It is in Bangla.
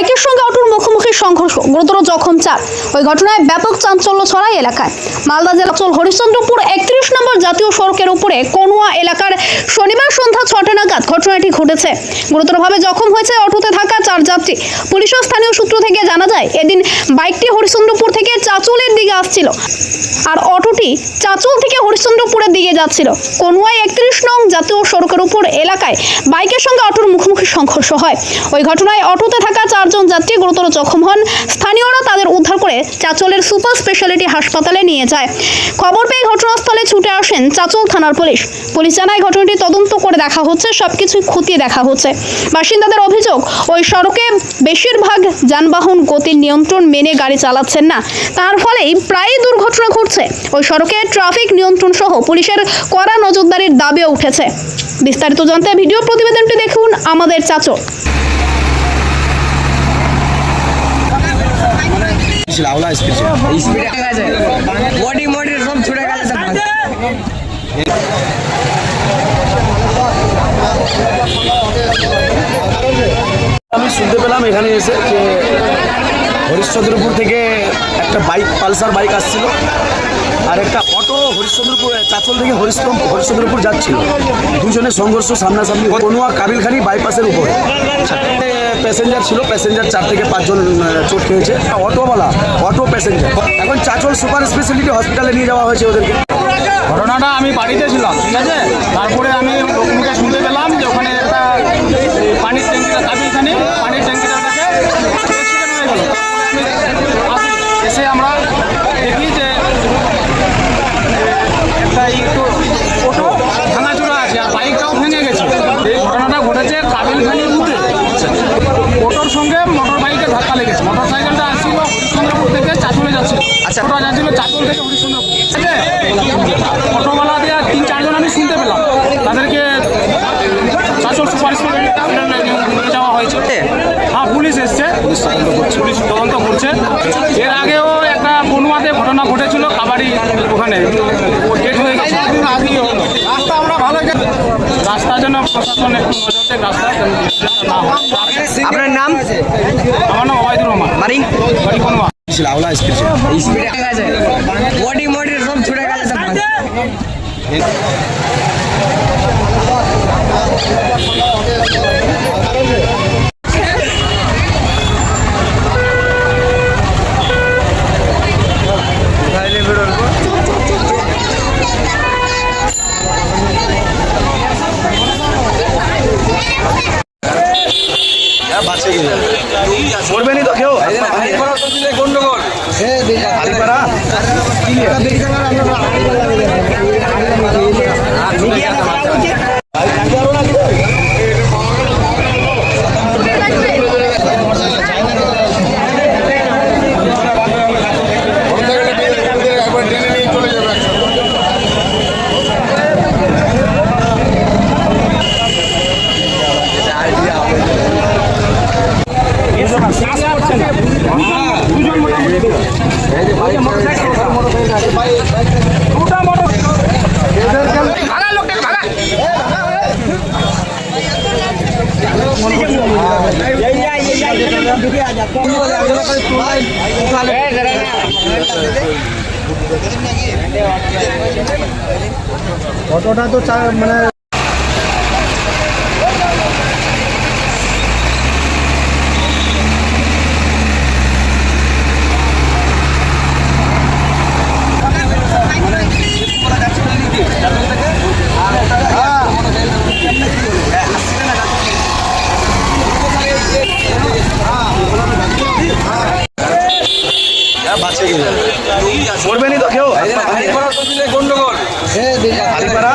বাইকের সঙ্গে অটোর মুখোমুখি সংঘর্ষ, গুরুতর জখম চার। ওই ঘটনায় ব্যাপক চাঞ্চল্য ছড়ায় এলাকায়। মালদা জেলা হরিশ্চন্দ্রপুর একত্রিশ নম্বর জাতীয় সড়কের উপরে কনুয়া এলাকার শনিবার সন্ধ্যা ছটা নাগাদ ঘটনাটি ঘটেছে। গুরুতরভাবে জখম হয়েছে অটোতে থাকা চার যাত্রী। পুলিশ ও স্থানীয় সূত্র থেকে জানা যায়, এদিন বাইকটি হরিশ্চন্দ্রপুর থেকে চাচলের দিকে আসছিল। আর অটোটি চাঁচল থেকে হরিশ্চন্দ্রপুরের দিকে যাচ্ছিল। কনুয়ায় একত্রিশ নং জাতীয় সড়কের উপর এলাকায় বাইকের সঙ্গে অটোর মুখোমুখি সংঘর্ষ হয়। ওই ঘটনায় অটোতে থাকা চারজন যাত্রী গুরুতর জখম হন। স্থানীয়রা তাদের উদ্ধার করে চাঁচলের সুপার স্পেশালিটি হাসপাতালে নিয়ে যায়। খবর পেয়ে ঘটনাস্থলে ছুটে আসেন চাঁচল থানার পুলিশ। পুলিশ জানায়, ঘটনাটি তদন্ত করে দেখা হচ্ছে, সবকিছুই খতিয়ে দেখা হচ্ছে। বাসিন্দাদের অভিযোগ, ওই সড়কে বেশিরভাগ যানবাহন গতির নিয়ন্ত্রণ মেনে গাড়ি চালাচ্ছেন না। তার ফলেই প্রায়ই দুর্ঘটনা ঘটছে। ওই সড়কে ট্রাফিক নিয়ন্ত্রণ সহ পুলিশের কড়া নজরদারির দাবিও উঠেছে। বিস্তারিত জানতে ভিডিও প্রতিবেদনটি দেখুন আমাদের গেছে আমি শুনতে পেলাম এখানে এসে যে হরিশ্চন্দ্রপুর থেকে একটা বাইক, পালসার বাইক আসছিল আর একটা অটো হরিশ্চন্দ্রপুর, চাচল থেকে হরিশ্চন্দ্র হরিশ্চন্দ্রপুর যাচ্ছিল। দুজনের সংঘর্ষ সামনাসামনি কনুয়া কাবিলখানি বাইপাসের উপরে। প্যাসেঞ্জার ছিল প্যাসেঞ্জার চার থেকে পাঁচজন চোট খেয়েছে। অটোওয়ালা, অটো প্যাসেঞ্জার এখন চাচল সুপার স্পেশালিটি হসপিটালে নিয়ে যাওয়া হয়েছে ওদেরকে। ঘটনাটা আমি বাড়িতে ছিলাম, ঠিক আছে? তারপরে আমি শুনতে পেলাম যে ওখানে একটা এই পানির ট্যাঙ্কিটা কাবিলখানি পানির ট্যাঙ্কিটার কাছে অ্যাক্সিডেন্ট হয়ে গেল তারপরে আমি আসি, এসে আমরা দেখি যে একটা একটু অটো ভাঙাচোরা আছে আর বাইকটাও ভেঙে গেছে। এই ঘটনাটা ঘটেছে কাবিলখানি রুটে অটোর সঙ্গে মোটর বাইকের ধাক্কা লেগেছে। মোটর সাইকেলটা আসছিল হরিশ্চন্দ্রপুর থেকে চাচলে যাচ্ছিল আচ্ছা। ওটা যাচ্ছিল চাচল থেকে হরিশ্চন্দ্রপুর। ঠিক আছে অটোওয়ালা দিয়ে তিন চারজন আমি শুনতে পেলাম। তাদেরকে চাচল সুপার স্পেশালিটি নিয়ে যাওয়া হয়েছে। হ্যাঁ পুলিশ এসছে। পুলিশ তদন্ত করছে। এর আগেও ঘটনা ঘটেছিল কাবাডি ওখানে। ডেট হয়ে গেছে। রাস্তা আমরা ভালো রাস্তার জন্য প্রশাসন একটু নজর রাস্তা যেন accident না হয়। আপনার নাম? আমার নাম অবায়দুর রহমান। বাড়ি? বাড়ি কনুয়া আওলা স্পিড ছিল বডি মডি সব ছুটে গেছে করবেনি তো কেউ গন্ডগোল অটোটা তো মানে করবেনি তো কেউ গন্ডগোল? আলিপাড়া?